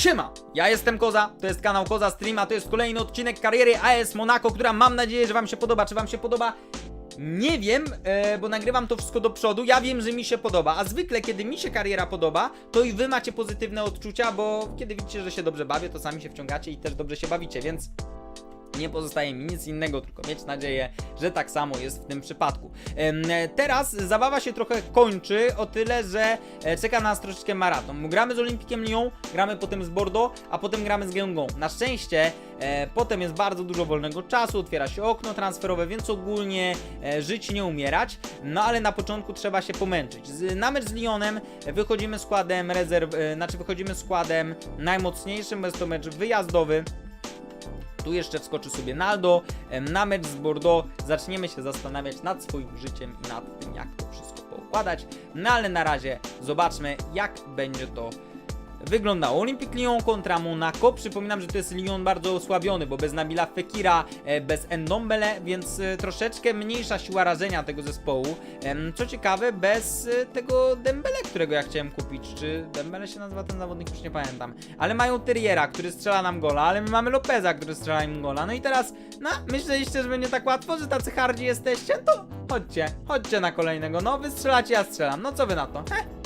Siema, ja jestem Koza, to jest kanał Koza Stream, a to jest kolejny odcinek kariery AS Monaco, która mam nadzieję, że wam się podoba. Czy wam się podoba? Nie wiem, e, bo nagrywam to wszystko do przodu. Ja wiem, że mi się podoba, a zwykle kiedy mi się kariera podoba, to i wy macie pozytywne odczucia, bo kiedy widzicie, że się dobrze bawię, to sami się wciągacie i też dobrze się bawicie, więc nie pozostaje mi nic innego, tylko mieć nadzieję, że tak samo jest w tym przypadku. E, Teraz zabawa się trochę kończy o tyle, że e, czeka nas troszeczkę maraton. Gramy z Olympikiem Lyon, gramy potem z Bordeaux, a potem gramy z Gęgą. Na szczęście e, potem jest bardzo dużo wolnego czasu, otwiera się okno transferowe, więc ogólnie żyć nie umierać. No ale na początku trzeba się pomęczyć. Na mecz z Lyonem wychodzimy składem rezerw, znaczy wychodzimy składem najmocniejszym, bo jest to mecz wyjazdowy. Tu jeszcze wskoczy sobie Naldo. Na mecz z Bordeaux zaczniemy się zastanawiać nad swoim życiem i nad tym, jak to wszystko poukładać. No ale na razie zobaczmy, jak będzie to wyglądało. Olympique Lyon kontra Monaco. Przypominam, że to jest Lyon bardzo osłabiony, bo bez Nabila Fekira, e, bez Endombele, więc e, troszeczkę mniejsza siła rażenia tego zespołu. Co ciekawe, bez e, tego Dembele, którego ja chciałem kupić. Czy Dembele się nazywa ten zawodnik? Już nie pamiętam. Ale mają Terriera, który strzela nam gola, ale my mamy Lopeza, który strzela im gola. No i teraz, no, myśleliście, że będzie tak łatwo, że tacy hardzi jesteście? To chodźcie, chodźcie na kolejnego. No, wy strzelacie, ja strzelam. No, co wy na to? He,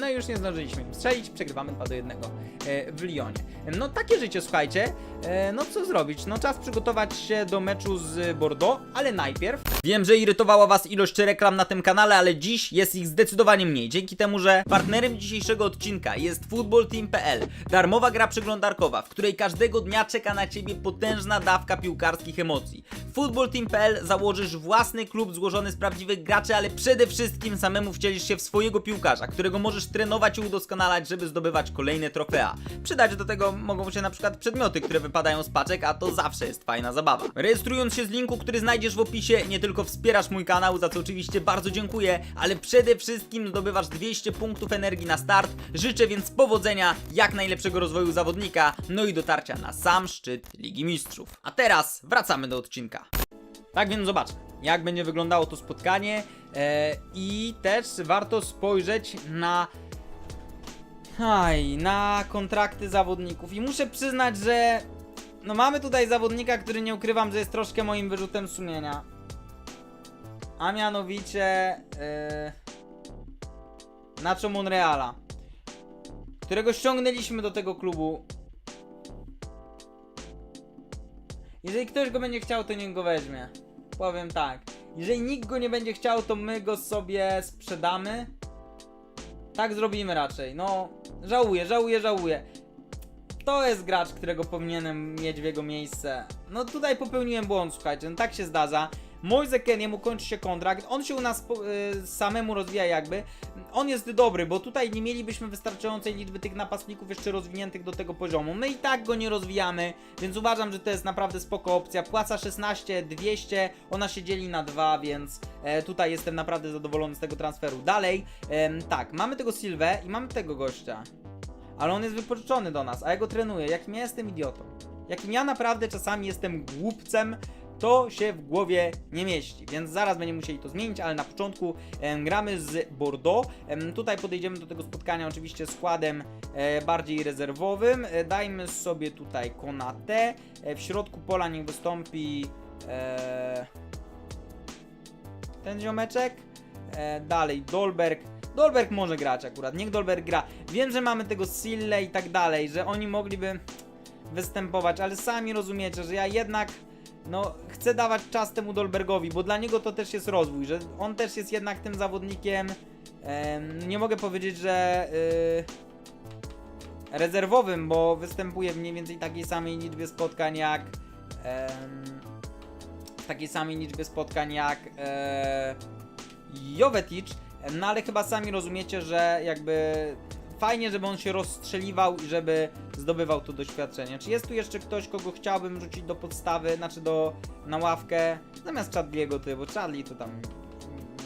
no już nie zdążyliśmy im strzelić, przegrywamy 2 do 1 e, w Lyonie. No takie życie, słuchajcie. E, no co zrobić? No czas przygotować się do meczu z Bordeaux, ale najpierw... Wiem, że irytowała was ilość reklam na tym kanale, ale dziś jest ich zdecydowanie mniej. Dzięki temu, że partnerem dzisiejszego odcinka jest footballteam.pl. Darmowa gra przeglądarkowa, w której każdego dnia czeka na ciebie potężna dawka piłkarskich emocji. W footballteam.pl założysz własny klub złożony z prawdziwych graczy, ale przede wszystkim samemu wcielisz się w swojego piłkarza, którego możesz trenować i udoskonalać, żeby zdobywać kolejne trofea. Przydać do tego mogą się na przykład przedmioty, które wypadają z paczek, a to zawsze jest fajna zabawa. Rejestrując się z linku, który znajdziesz w opisie, nie tylko wspierasz mój kanał, za co oczywiście bardzo dziękuję, ale przede wszystkim zdobywasz 200 punktów energii na start. Życzę więc powodzenia, jak najlepszego rozwoju zawodnika, no i dotarcia na sam szczyt Ligi Mistrzów. A teraz wracamy do odcinka. Tak więc zobaczmy, jak będzie wyglądało to spotkanie e, i też warto spojrzeć na Aj, na kontrakty zawodników. I muszę przyznać, że no mamy tutaj zawodnika, który nie ukrywam, że jest troszkę moim wyrzutem sumienia. A mianowicie yy, Nacho Monreala, którego ściągnęliśmy do tego klubu. Jeżeli ktoś go będzie chciał, to niech go weźmie. Powiem tak. Jeżeli nikt go nie będzie chciał, to my go sobie sprzedamy. Tak zrobimy raczej. No, żałuję, żałuję, żałuję. To jest gracz, którego powinienem mieć w jego miejsce. No tutaj popełniłem błąd, słuchajcie, no tak się zdarza. Moise Keniemu kończy się kontrakt, on się u nas y, samemu rozwija jakby. On jest dobry, bo tutaj nie mielibyśmy wystarczającej liczby tych napastników jeszcze rozwiniętych do tego poziomu. My i tak go nie rozwijamy, więc uważam, że to jest naprawdę spoko opcja. Płaca 16 200, ona się dzieli na dwa, więc e, tutaj jestem naprawdę zadowolony z tego transferu. Dalej, em, tak, mamy tego Silwę i mamy tego gościa. Ale on jest wypożyczony do nas, a ja go trenuję. Jakim ja jestem idiotą. Jakim ja naprawdę czasami jestem głupcem, to się w głowie nie mieści. Więc zaraz będziemy musieli to zmienić, ale na początku em, gramy z Bordeaux. Em, tutaj podejdziemy do tego spotkania oczywiście składem e, bardziej rezerwowym. E, dajmy sobie tutaj Konate. E, w środku pola niech wystąpi e, ten ziomeczek. E, dalej Dolberg. Dolberg może grać akurat, niech Dolberg gra. Wiem, że mamy tego Sille i tak dalej, że oni mogliby występować, ale sami rozumiecie, że ja jednak no chcę dawać czas temu Dolbergowi, bo dla niego to też jest rozwój, że on też jest jednak tym zawodnikiem. em, nie mogę powiedzieć, że y, rezerwowym, bo występuje w mniej więcej takiej samej liczbie spotkań jak em, w takiej samej liczbie spotkań jak e, Jovetic, no ale chyba sami rozumiecie, że jakby fajnie, żeby on się rozstrzeliwał i żeby zdobywał to doświadczenie. Czy jest tu jeszcze ktoś, kogo chciałbym rzucić do podstawy, znaczy do na ławkę, zamiast Chadliego ty, bo Chadli to tam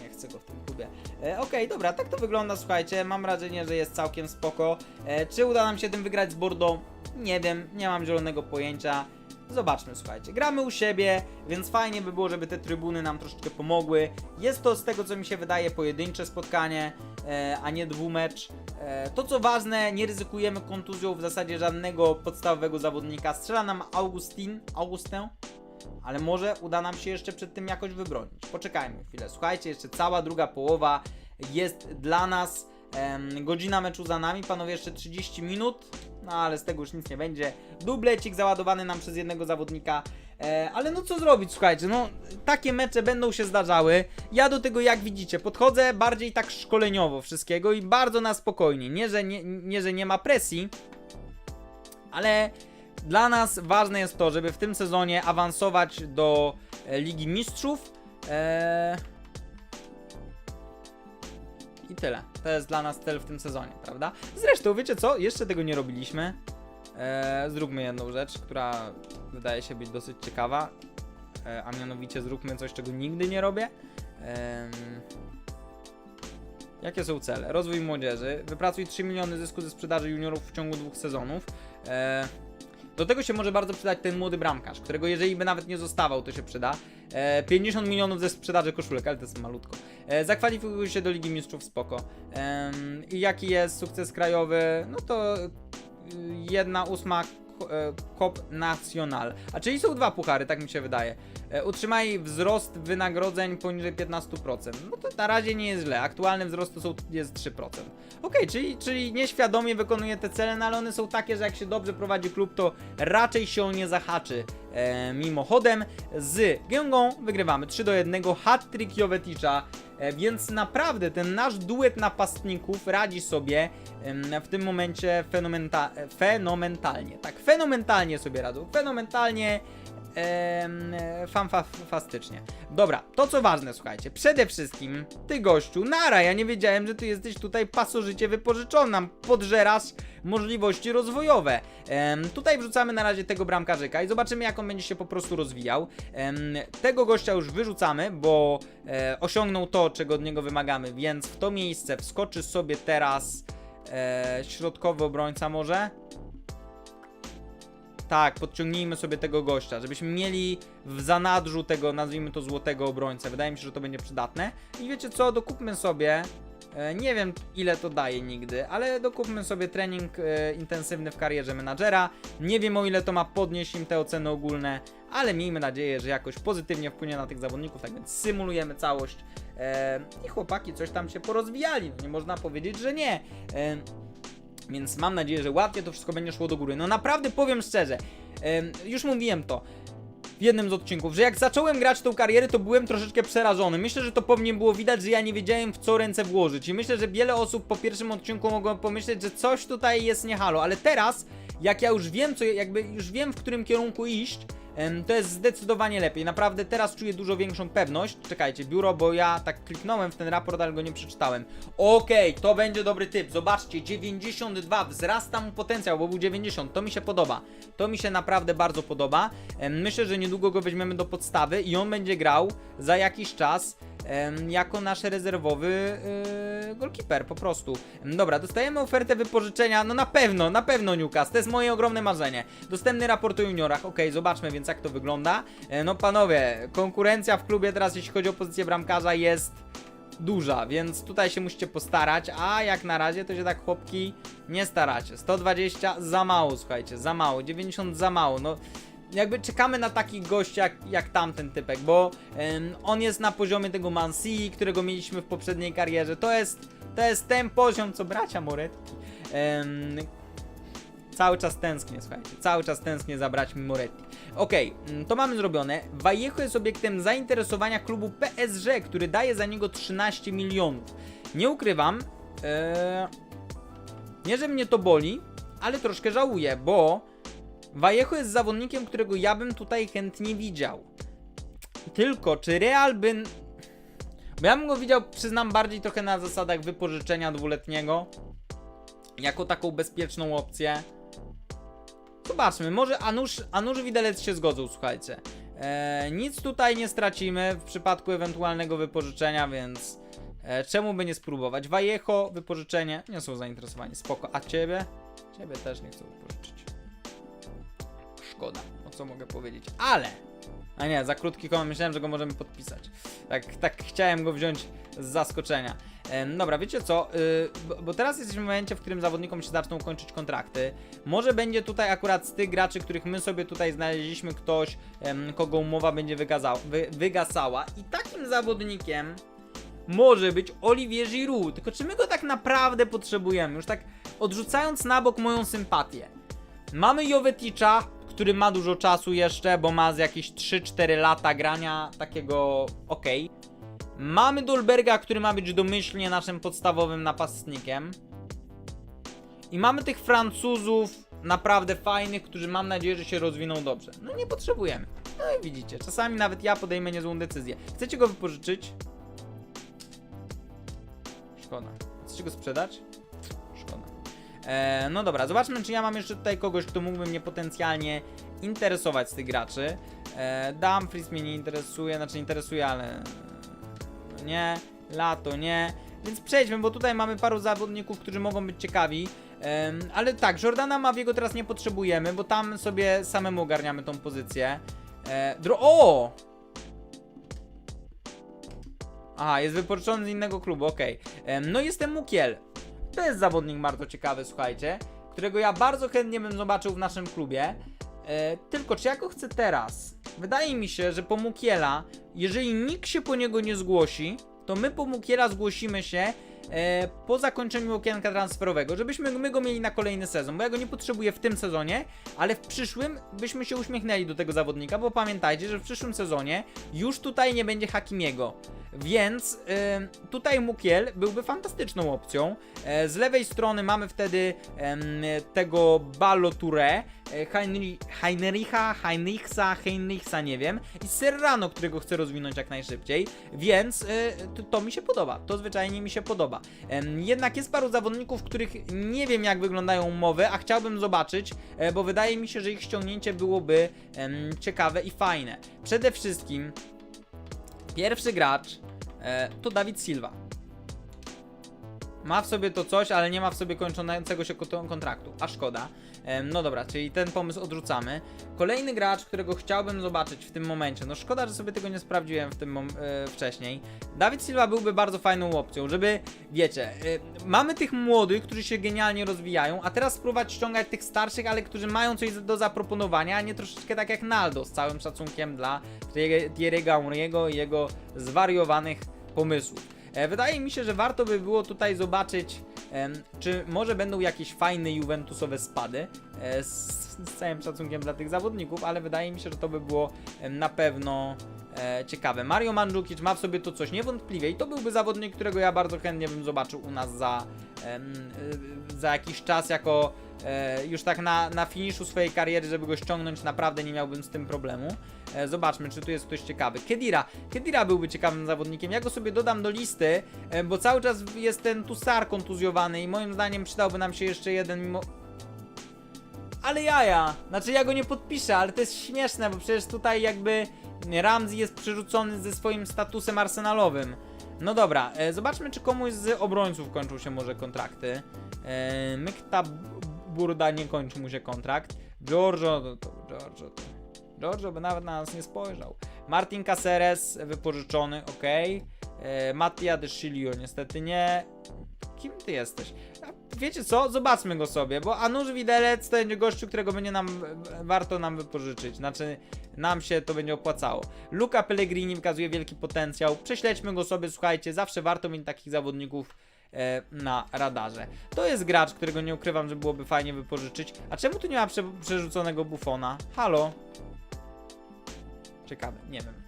nie chcę go w tym klubie. E, Okej, dobra, tak to wygląda, słuchajcie, mam wrażenie, że jest całkiem spoko. E, czy uda nam się tym wygrać z Bordeaux? Nie wiem, nie mam zielonego pojęcia. Zobaczmy, słuchajcie, gramy u siebie, więc fajnie by było, żeby te trybuny nam troszeczkę pomogły. Jest to z tego, co mi się wydaje, pojedyncze spotkanie, e, a nie dwumecz. E, to co ważne, nie ryzykujemy kontuzją w zasadzie żadnego podstawowego zawodnika. Strzela nam Augustin, Augustę, ale może uda nam się jeszcze przed tym jakoś wybronić. Poczekajmy chwilę. Słuchajcie, jeszcze cała druga połowa jest dla nas. Godzina meczu za nami, panowie, jeszcze 30 minut. No ale z tego już nic nie będzie. Dublecik załadowany nam przez jednego zawodnika. E, ale no co zrobić, słuchajcie, no takie mecze będą się zdarzały. Ja do tego, jak widzicie, podchodzę bardziej tak szkoleniowo wszystkiego i bardzo na spokojnie. Nie, że nie, nie, że nie ma presji, ale dla nas ważne jest to, żeby w tym sezonie awansować do e, Ligi Mistrzów. E, I tyle. To jest dla nas cel w tym sezonie, prawda? Zresztą, wiecie co? Jeszcze tego nie robiliśmy. E, zróbmy jedną rzecz, która wydaje się być dosyć ciekawa. E, a mianowicie zróbmy coś, czego nigdy nie robię. Em, Jakie są cele? Rozwój młodzieży. Wypracuj 3 miliony zysku ze sprzedaży juniorów w ciągu dwóch sezonów. E, do tego się może bardzo przydać ten młody bramkarz, którego jeżeli by nawet nie zostawał, to się przyda. E, 50 milionów ze sprzedaży koszulek, ale to jest malutko. E, zakwalifikuj się do Ligi Mistrzów, spoko. I jaki jest sukces krajowy? No to y, jedna ósma ko- e, Cop Nacional. A czyli są dwa puchary, tak mi się wydaje. E, utrzymaj wzrost wynagrodzeń poniżej 15%. No to na razie nie jest źle. Aktualny wzrost to są, jest 3%. Okej, czyli, czyli nieświadomie wykonuje te cele, no ale one są takie, że jak się dobrze prowadzi klub, to raczej się nie zahaczy. E, mimochodem z Gęgą wygrywamy 3 do 1, hat-trick Joveticza, e, więc naprawdę ten nasz duet napastników radzi sobie w tym momencie fenomenta- e, fenomenalnie. Tak, fenomenalnie sobie radzą. Fenomenalnie Ehm, fan fa fastycznie. Dobra, to co ważne, słuchajcie. Przede wszystkim, ty gościu, nara, ja nie wiedziałem, że ty jesteś tutaj pasożycie wypożyczony. Nam podżerasz możliwości rozwojowe. Tutaj wrzucamy na razie tego bramkarzyka i zobaczymy, jak on będzie się po prostu rozwijał. Tego gościa już wyrzucamy, bo e, osiągnął to, czego od niego wymagamy, więc w to miejsce wskoczy sobie teraz e, środkowy obrońca może. Tak, podciągnijmy sobie tego gościa, żebyśmy mieli w zanadrzu tego, nazwijmy to złotego obrońcę. Wydaje mi się, że to będzie przydatne. I wiecie co, dokupmy sobie, e, nie wiem ile to daje nigdy, ale dokupmy sobie trening e, intensywny w karierze menadżera. Nie wiem o ile to ma podnieść im te oceny ogólne, ale miejmy nadzieję, że jakoś pozytywnie wpłynie na tych zawodników, tak więc symulujemy całość. E, I chłopaki coś tam się porozwijali, no nie można powiedzieć, że nie. Więc mam nadzieję, że ładnie to wszystko będzie szło do góry. No naprawdę powiem szczerze, już mówiłem to w jednym z odcinków, że jak zacząłem grać tą karierę, to byłem troszeczkę przerażony. Myślę, że to po mnie było widać, że ja nie wiedziałem w co ręce włożyć. I myślę, że wiele osób po pierwszym odcinku mogło pomyśleć, że coś tutaj jest nie halo. Ale teraz, jak ja już wiem, co jakby już wiem, w którym kierunku iść, to jest zdecydowanie lepiej. Naprawdę teraz czuję dużo większą pewność. Czekajcie, biuro, bo ja tak kliknąłem w ten raport, ale go nie przeczytałem. Okej, to będzie dobry typ. Zobaczcie, 92, wzrasta mu potencjał, bo był 90. To mi się podoba. To mi się naprawdę bardzo podoba. Myślę, że niedługo go weźmiemy do podstawy i on będzie grał za jakiś czas jako nasz rezerwowy yy, goalkeeper, po prostu. Dobra, dostajemy ofertę wypożyczenia, no na pewno, na pewno Newcastle, to jest moje ogromne marzenie. Dostępny raport o juniorach, okej, zobaczmy więc jak to wygląda. E, no panowie, konkurencja w klubie teraz, jeśli chodzi o pozycję bramkarza jest duża, więc tutaj się musicie postarać, a jak na razie to się tak chłopki nie staracie. 120 za mało, słuchajcie, za mało, 90 za mało, no jakby czekamy na takich gości jak, jak tamten typek, bo em, on jest na poziomie tego Mansi, którego mieliśmy w poprzedniej karierze. To jest, to jest ten poziom, co bracia Moretki. Em, cały czas tęsknię, słuchajcie, cały czas tęsknię za braćmi Moretti. Okej, mm, to mamy zrobione. Vallejo jest obiektem zainteresowania klubu PSG, który daje za niego 13 milionów. Nie ukrywam, e, nie że mnie to boli, ale troszkę żałuję, bo Vallejo jest zawodnikiem, którego ja bym tutaj chętnie widział. Tylko, czy Real by... Bo ja bym go widział, przyznam, bardziej trochę na zasadach wypożyczenia dwuletniego. Jako taką bezpieczną opcję. Zobaczmy, może Anusz, Anusz Widelec się zgodzą, słuchajcie. E, nic tutaj nie stracimy w przypadku ewentualnego wypożyczenia, więc e, czemu by nie spróbować? Vallejo, wypożyczenie, nie są zainteresowani, spoko. A ciebie? Ciebie też nie chcą wypożyczyć. Szkoda, co mogę powiedzieć. Ale. A nie, za krótki komentarz myślałem, że go możemy podpisać. Tak, tak chciałem go wziąć z zaskoczenia. Em, dobra, wiecie co? Y, bo, teraz jesteśmy w momencie, w którym zawodnikom się zaczną kończyć kontrakty. Może będzie tutaj akurat z tych graczy, których my sobie tutaj znaleźliśmy, ktoś, em, kogo umowa będzie wygazał, wy, wygasała. I takim zawodnikiem może być Olivier Giroud. Tylko czy my go tak naprawdę potrzebujemy? Już tak odrzucając na bok moją sympatię. Mamy Joveticza, który ma dużo czasu jeszcze, bo ma z jakieś 3-4 lata grania takiego ok. Mamy Dolberga, który ma być domyślnie naszym podstawowym napastnikiem. I mamy tych Francuzów naprawdę fajnych, którzy mam nadzieję, że się rozwiną dobrze. No nie potrzebujemy. No i widzicie, czasami nawet ja podejmę niezłą decyzję. Chcecie go wypożyczyć? Szkoda. Chcecie go sprzedać? E, no dobra, zobaczmy, czy ja mam jeszcze tutaj kogoś, kto mógłby mnie potencjalnie interesować z tych graczy. E, Dumfries mnie nie interesuje, znaczy interesuje, ale nie, Lato nie. Więc przejdźmy, bo tutaj mamy paru zawodników, którzy mogą być ciekawi. Em, ale tak, Jordana Mawiego teraz nie potrzebujemy, bo tam sobie samemu ogarniamy tą pozycję. E, dro o! Aha, jest wypożyczony z innego klubu, okej. Em, No jestem Mukiel. To jest zawodnik bardzo ciekawy, słuchajcie, którego ja bardzo chętnie bym zobaczył w naszym klubie. E, tylko czy ja go chcę teraz? Wydaje mi się, że po Mukiela, jeżeli nikt się po niego nie zgłosi, to my po Mukiela zgłosimy się e, po zakończeniu okienka transferowego, żebyśmy my go mieli na kolejny sezon, bo ja go nie potrzebuję w tym sezonie, ale w przyszłym byśmy się uśmiechnęli do tego zawodnika, bo pamiętajcie, że w przyszłym sezonie już tutaj nie będzie Hakimiego. Więc e, tutaj Mukiel byłby fantastyczną opcją. E, z lewej strony mamy wtedy tego Baloture, e, Heinri- Heinricha, Heinrichsa, Heinrichsa, nie wiem, i Serrano, którego chcę rozwinąć jak najszybciej, więc e, to, to mi się podoba, to zwyczajnie mi się podoba. Em, jednak jest paru zawodników, których nie wiem jak wyglądają umowy, a chciałbym zobaczyć, e, bo wydaje mi się, że ich ściągnięcie byłoby ciekawe i fajne. Przede wszystkim pierwszy gracz e, to Dawid Silva. Ma w sobie to coś, ale nie ma w sobie kończącego się kont- kontraktu, a szkoda. No dobra, czyli ten pomysł odrzucamy. Kolejny gracz, którego chciałbym zobaczyć w tym momencie. No szkoda, że sobie tego nie sprawdziłem w tym e, wcześniej. Dawid Silva byłby bardzo fajną opcją, żeby, wiecie, e, mamy tych młodych, którzy się genialnie rozwijają, a teraz spróbować ściągać tych starszych, ale którzy mają coś do zaproponowania, a nie troszeczkę tak jak Naldo, z całym szacunkiem dla Thierry- Thierry'ego Henry'ego i jego zwariowanych pomysłów. E, Wydaje mi się, że warto by było tutaj zobaczyć, czy może będą jakieś fajne Juventusowe spady. e, Z, z całym szacunkiem dla tych zawodników, ale wydaje mi się, że to by było na pewno e, ciekawe. Mario Mandzukic ma w sobie to coś niewątpliwie i to byłby zawodnik, którego ja bardzo chętnie bym zobaczył u nas za, za jakiś czas jako e, już tak na, na finiszu swojej kariery, żeby go ściągnąć, naprawdę nie miałbym z tym problemu. E, Zobaczmy, czy tu jest ktoś ciekawy. Kedira. Kedira byłby ciekawym zawodnikiem. Ja go sobie dodam do listy, e, bo cały czas jest ten Tusar kontuzjowany i moim zdaniem przydałby nam się jeszcze jeden mimo... Ale jaja! Znaczy ja go nie podpiszę, ale to jest śmieszne, bo przecież tutaj jakby Ramsey jest przerzucony ze swoim statusem arsenalowym. No dobra, e, zobaczmy czy komuś z obrońców kończą się może kontrakty. E, Mykta Burda nie kończy mu się kontrakt. Giorgio, to, to, Giorgio, to. Giorgio by nawet na nas nie spojrzał. Martin Caceres wypożyczony, ok. E, Mattia de Chilio niestety nie. Kim ty jesteś? Wiecie co? Zobaczmy go sobie, bo Anusz Widelec to będzie gościu, którego będzie nam warto nam wypożyczyć. Znaczy, nam się to będzie opłacało. Luca Pellegrini wykazuje wielki potencjał. Prześledźmy go sobie, słuchajcie, zawsze warto mieć takich zawodników e, na radarze. To jest gracz, którego nie ukrywam, że byłoby fajnie wypożyczyć. A czemu tu nie ma prze przerzuconego bufona? Halo? Ciekawe, nie wiem.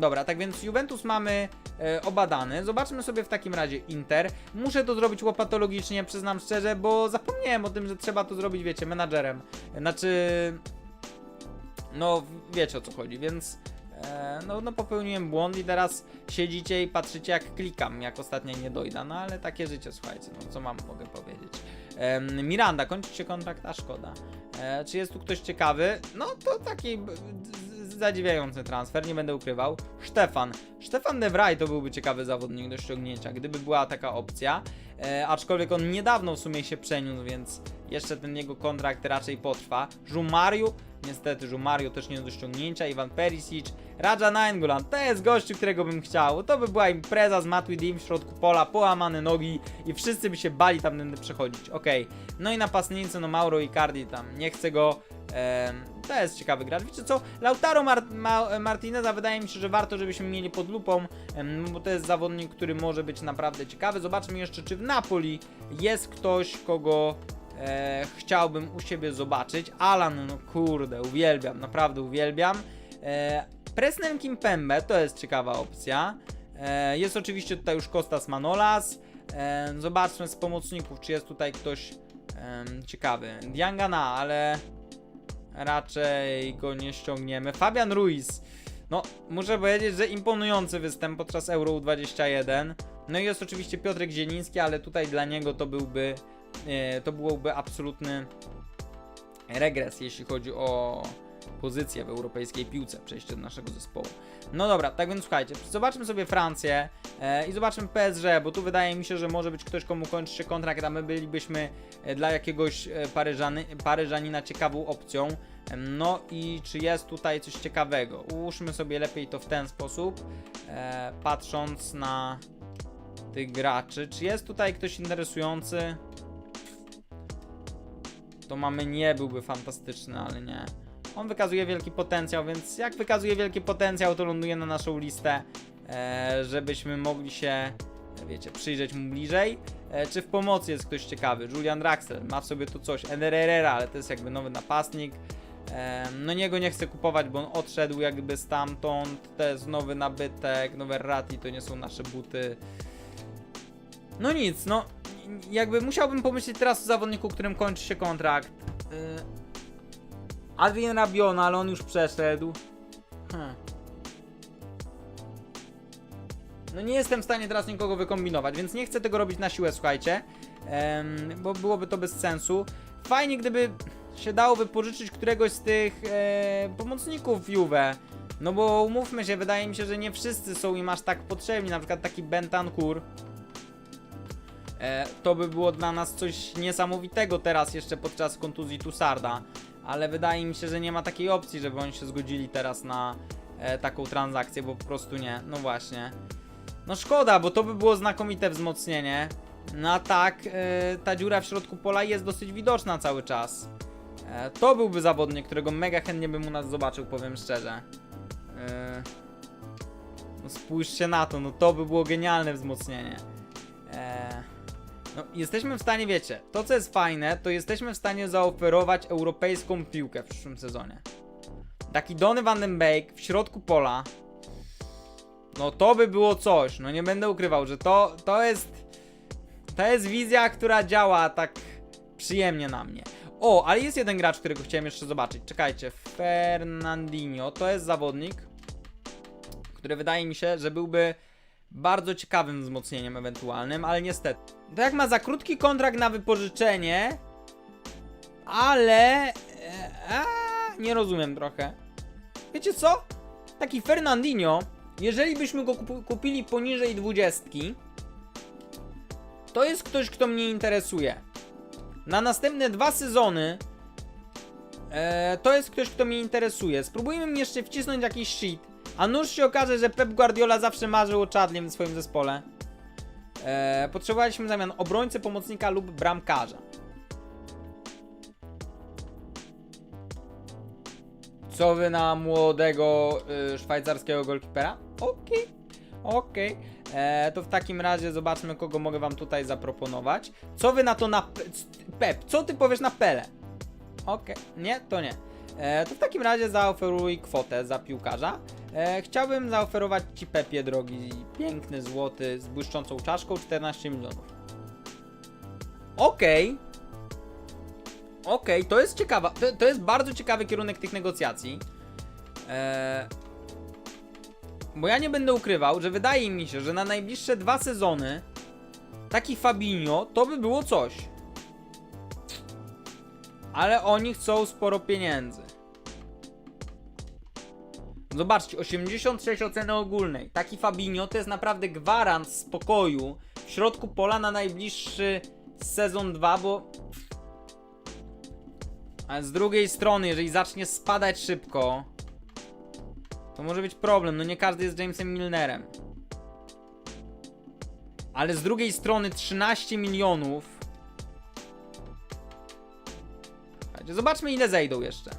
Dobra, tak więc Juventus mamy e, obadany. Zobaczmy sobie w takim razie Inter. Muszę to zrobić łopatologicznie, przyznam szczerze, bo zapomniałem o tym, że trzeba to zrobić, wiecie, menadżerem. Znaczy, no wiecie o co chodzi, więc e, no, no popełniłem błąd i teraz siedzicie i patrzycie jak klikam, jak ostatnio nie dojda, no ale takie życie, słuchajcie, no co mam mogę powiedzieć. Em, Miranda, kończy się kontrakt, a szkoda. E, czy jest tu ktoś ciekawy? No to taki zadziwiający transfer, nie będę ukrywał. Stefan. Stefan De Vrij to byłby ciekawy zawodnik do ściągnięcia, gdyby była taka opcja. E, aczkolwiek on niedawno w sumie się przeniósł, więc jeszcze ten jego kontrakt raczej potrwa. Żumariu, Niestety, że Mario też nie do ściągnięcia. Ivan Perisic, Raja Nainggolan. To jest gościu, którego bym chciał. To by była impreza z Matuidim w środku pola, połamane nogi i wszyscy by się bali tam tędy przechodzić. Okej. No i napastnicy, no Mauro Icardi tam. Nie chcę go... em, to jest ciekawy gracz. Wiecie co? Lautaro Mar Ma Martineza wydaje mi się, że warto, żebyśmy mieli pod lupą, em, bo to jest zawodnik, który może być naprawdę ciekawy. Zobaczmy jeszcze, czy w Napoli jest ktoś, kogo e, chciałbym u siebie zobaczyć. Alan, no kurde, uwielbiam, naprawdę uwielbiam. E, Presnem Kimpembe to jest ciekawa opcja. E, jest oczywiście tutaj już Kostas Manolas. E, zobaczmy z pomocników, czy jest tutaj ktoś em, ciekawy. Diangana, ale raczej go nie ściągniemy. Fabian Ruiz. No, muszę powiedzieć, że imponujący występ podczas Euro U21. No i jest oczywiście Piotrek Zieliński, ale tutaj dla niego to byłby e, to byłoby absolutny regres, jeśli chodzi o pozycję w europejskiej piłce, przejście do naszego zespołu. No dobra, tak więc słuchajcie, zobaczmy sobie Francję e, i zobaczmy PSG, bo tu wydaje mi się, że może być ktoś, komu kończy się kontrakt, a my bylibyśmy e, dla jakiegoś e, Paryżany, Paryżanina ciekawą opcją. No i czy jest tutaj coś ciekawego? Ułóżmy sobie lepiej to w ten sposób, e, patrząc na tych graczy. Czy jest tutaj ktoś interesujący? To mamy nie byłby fantastyczny, ale nie. On wykazuje wielki potencjał, więc jak wykazuje wielki potencjał, to ląduje na naszą listę, e, żebyśmy mogli się, wiecie, przyjrzeć mu bliżej. E, czy w pomocy jest ktoś ciekawy? Julian Draxler ma w sobie tu coś. Ender Herrera, ale to jest jakby nowy napastnik. E, no niego nie chcę kupować, bo on odszedł jakby stamtąd. To jest nowy nabytek, nowe rati, to nie są nasze buty. No nic, no jakby musiałbym pomyśleć teraz o zawodniku, którym kończy się kontrakt. Adrien Rabiona, ale on już przeszedł. Hmm. No nie jestem w stanie teraz nikogo wykombinować, więc nie chcę tego robić na siłę, słuchajcie. Em, bo byłoby to bez sensu. Fajnie, gdyby się dało wypożyczyć któregoś z tych e, pomocników Juve. No bo umówmy się, wydaje mi się, że nie wszyscy są im aż tak potrzebni. Na przykład taki Bentancur. E, to by było dla nas coś niesamowitego teraz jeszcze podczas kontuzji Tusarda. Ale wydaje mi się, że nie ma takiej opcji, żeby oni się zgodzili teraz na e, taką transakcję, bo po prostu nie. No właśnie. No szkoda, bo to by było znakomite wzmocnienie. No a tak, e, ta dziura w środku pola jest dosyć widoczna cały czas. E, to byłby zawodnik, którego mega chętnie bym u nas zobaczył, powiem szczerze. E, no spójrzcie na to, no to by było genialne wzmocnienie. No, jesteśmy w stanie, wiecie, to co jest fajne, to jesteśmy w stanie zaoferować europejską piłkę w przyszłym sezonie. Taki Donny van den Beek w środku pola. No to by było coś, no nie będę ukrywał, że to, to jest to jest wizja, która działa tak przyjemnie na mnie. O, ale jest jeden gracz, którego chciałem jeszcze zobaczyć. Czekajcie, Fernandinho to jest zawodnik, który wydaje mi się, że byłby bardzo ciekawym wzmocnieniem ewentualnym, ale niestety. To jak ma za krótki kontrakt na wypożyczenie, ale... E, a, nie rozumiem trochę. Wiecie co? Taki Fernandinho, jeżeli byśmy go kupili poniżej 20, to jest ktoś, kto mnie interesuje. Na następne dwa sezony e, to jest ktoś, kto mnie interesuje. Spróbujmy jeszcze wcisnąć jakiś shit. A nuż się okaże, że Pep Guardiola zawsze marzył o Chadlim w swoim zespole. E, potrzebowaliśmy zamian obrońcy, pomocnika lub bramkarza. Co wy na młodego y, szwajcarskiego golkipera? Okej, okej. E, To w takim razie zobaczmy, kogo mogę wam tutaj zaproponować. Co wy na to na... Pe- Pep, co ty powiesz na Pele? Okej, nie, to nie. E, to w takim razie zaoferuj kwotę za piłkarza. E, chciałbym zaoferować ci Pepie, drogi, piękny złoty z błyszczącą czaszką, 14 milionów. Okej. Okej, to jest ciekawa, to, to jest bardzo ciekawy kierunek tych negocjacji. E, bo ja nie będę ukrywał, że wydaje mi się, że na najbliższe dwa sezony taki Fabinho to by było coś. Ale oni chcą sporo pieniędzy. Zobaczcie, 86 oceny ogólnej. Taki Fabinho to jest naprawdę gwarant spokoju w środku pola na najbliższy sezon 2, bo Ale z drugiej strony, jeżeli zacznie spadać szybko, to może być problem. No nie każdy jest Jamesem Milnerem. Ale z drugiej strony 13 milionów. Zobaczmy ile zejdą jeszcze.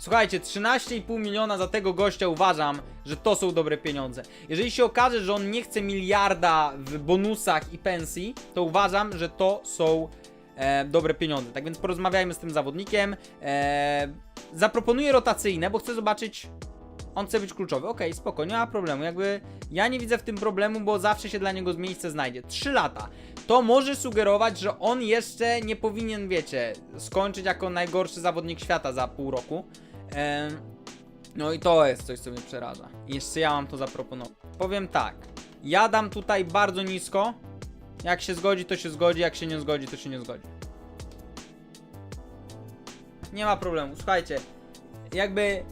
Słuchajcie, 13,5 miliona za tego gościa uważam, że to są dobre pieniądze. Jeżeli się okaże, że on nie chce miliarda w bonusach i pensji, to uważam, że to są e, dobre pieniądze. Tak więc porozmawiajmy z tym zawodnikiem. E, zaproponuję rotacyjne, bo chcę zobaczyć. On chce być kluczowy. Okej, spoko, nie ma problemu. Jakby ja nie widzę w tym problemu, bo zawsze się dla niego miejsce znajdzie. 3 lata. To może sugerować, że on jeszcze nie powinien, wiecie, skończyć jako najgorszy zawodnik świata za pół roku. Em, no i to jest coś, co mnie przeraża. Jeszcze ja mam to zaproponować. Powiem tak. Ja dam tutaj bardzo nisko. Jak się zgodzi, to się zgodzi. Jak się nie zgodzi, to się nie zgodzi. Nie ma problemu. Słuchajcie, jakby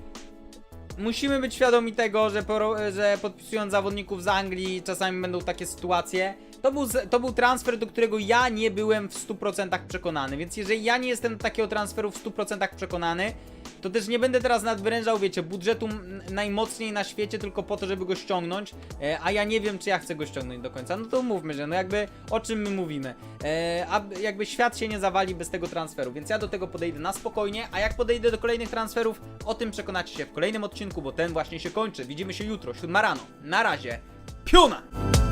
musimy być świadomi tego, że, że podpisując zawodników z Anglii czasami będą takie sytuacje. To był, to był transfer, do którego ja nie byłem w 100% przekonany, więc jeżeli ja nie jestem do takiego transferu w 100% przekonany, to też nie będę teraz nadwyrężał, wiecie, budżetu najmocniej na świecie tylko po to, żeby go ściągnąć, e, a ja nie wiem, czy ja chcę go ściągnąć do końca. No to mówmy, że no jakby o czym my mówimy. E, a jakby świat się nie zawali bez tego transferu, więc ja do tego podejdę na spokojnie, a jak podejdę do kolejnych transferów, o tym przekonacie się w kolejnym odcinku, bo ten właśnie się kończy. Widzimy się jutro, 7 rano. Na razie, piona!